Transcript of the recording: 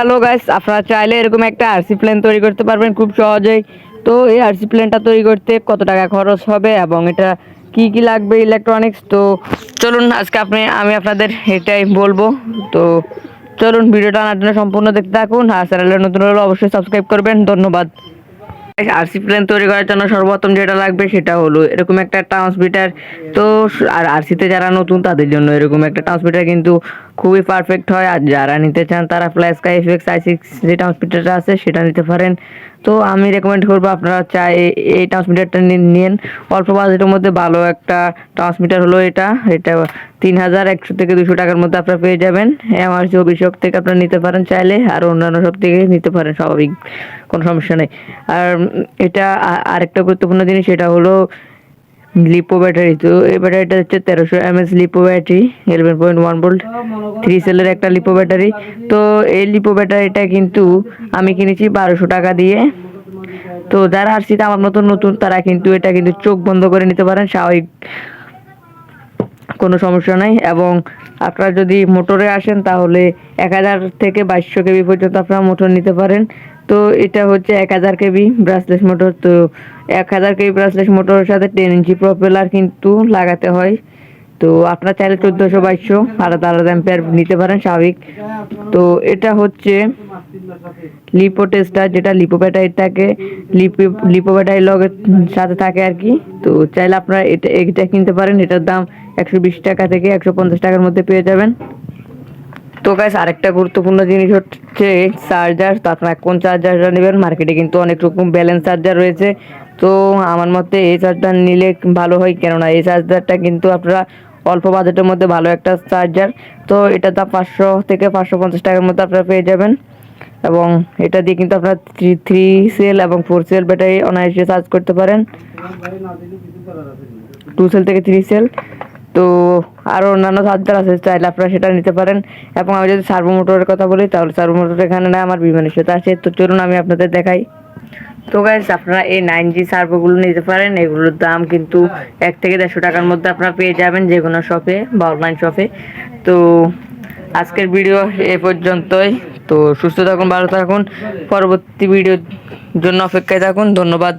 Hello guys আপনারা চাইলে এরকম একটা আরসি প্ল্যান তৈরি করতে পারবেন খুব সহজেই। তো এই আরসি প্ল্যানটা তৈরি করতে কত টাকা খরচ হবে এবং এটা কি কি লাগবে ইলেকট্রনিক্স তো চলুন, আজকে আপনি, আমি আপনাদের এটাই বলব। তো চলুন, ভিডিওটা আনার জন্য সম্পূর্ণ দেখতে থাকুন আর চ্যানেলে নতুন হলে অবশ্যই সাবস্ক্রাইব করবেন। ধন্যবাদ। আরসি প্ল্যান তৈরি করার জন্য সর্বপ্রথম যেটা লাগবে সেটা হলো এরকম একটা ট্রান্সমিটার তো আর আরসিতে যারা নতুন, তাদের জন্য এরকম একটা ট্রান্সমিটার কিন্তু খুবই পারফেক্ট হয়। আর যারা নিতে চান, তারা Flysky FX I six যে ট্রান্সমিটারটা আছে, সেটা নিতে পারেন। তো আমি রেকমেন্ড করব আপনারা চাই এই ট্রান্সমিটারটা নিন অল্প বাজেটের মধ্যে ভালো একটা ট্রান্সমিটার হলো এটা। এটা তিন হাজার একশো থেকে দুশো টাকার মধ্যে আপনারা পেয়ে যাবেন। এমআরসি অভিষেক থেকে আপনারা নিতে পারেন চাইলে, আর অন্যান্য সব থেকে নিতে পারেন, স্বাভাবিক, কোনো সমস্যা নেই। আর এটা আরেকটা গুরুত্বপূর্ণ জিনিস, সেটা হলো লিপো ব্যাটারি। তো এই ব্যাটারিটা হচ্ছে তেরোশো MS lipo battery eleven point one volt three সেলের একটা লিপো ব্যাটারি। তো এই লিপো ব্যাটারিটা কিন্তু আমি কিনেছি বারোশো টাকা দিয়ে। তো যারা আরসিতে আমার মতন নতুন, তারা কিন্তু এটা কিন্তু চোখ বন্ধ করে নিতে পারেন, স্বাভাবিক কোনো সমস্যা নাই। এবং আপনারা যদি মোটরে আসেন, তাহলে এক হাজার থেকে বাইশশো কেবি পর্যন্ত আপনারা মোটর নিতে পারেন। তো এটা হচ্ছে এক হাজার কেবি ব্রাসলেস মোটর। তো এক হাজার কেবি ব্রাসলেস মোটরের সাথে টেন ইঞ্চি প্রপেলার কিন্তু লাগাতে হয়। তো আপনারা চাইলে চোদ্দোশো বাইশশো আলাদা আলাদা অ্যাম্পিয়ার নিতে পারেন, স্বাভাবিক। তো এটা হচ্ছে লিপো টেস্টার যেটা লিপো ব্যাটারিটাকে লিপো লিপো ব্যাটারির লগে সাথে থাকে আর কি। তো চাইলে আপনারা এটা এটা কিনতে পারেন। এটার দাম একশো বিশ টাকা থেকে একশো পঞ্চাশ টাকার মধ্যে পেয়ে যাবেন। তো গাইস আরেকটা গুরুত্বপূর্ণ জিনিস হচ্ছে চার্জার তো আপনারা কোন চার্জারটা নেবেন। মার্কেটে কিন্তু অনেক রকম ব্যালেন্স চার্জার রয়েছে। তো আমার মতে এই চার্জার নিলে ভালো হয়। কেননা এই চার্জারটা কিন্তু আপনারা অল্প বাজেটের মধ্যে ভালো একটা চার্জার তো এটা দাম পাঁচশো থেকে পাঁচশো পঞ্চাশ টাকার মধ্যে আপনারা পেয়ে যাবেন। এবং এটা দিয়ে কিন্তু আপনারা থ্রি থ্রি সেল এবং ফোর সেল ব্যাটারি অনায়াসে চার্জ করতে পারেন। টু সেল থেকে থ্রি সেল তো আরও অন্যান্য চার্জার আছে, চাইলে আপনারা সেটা নিতে পারেন। এবং আমি যদি সার্ভো মোটরের কথা বলি, তাহলে সার্ভো মোটর এখানে না আমার বিমানের সাথে আছে। তো চলুন আমি আপনাদের দেখাই। তো গাইস আপনারা এই নাইন জি সার্ভোগুলো নিতে পারেন। এগুলোর দাম কিন্তু এক থেকে দেড়শো টাকার মধ্যে আপনারা পেয়ে যাবেন যে কোনো শপে বা অনলাইন শপে তো আজকের ভিডিও এ পর্যন্তই। তো সুস্থ থাকুন, ভালো থাকুন। পরবর্তী ভিডিওর জন্য অপেক্ষায় থাকুন। ধন্যবাদ।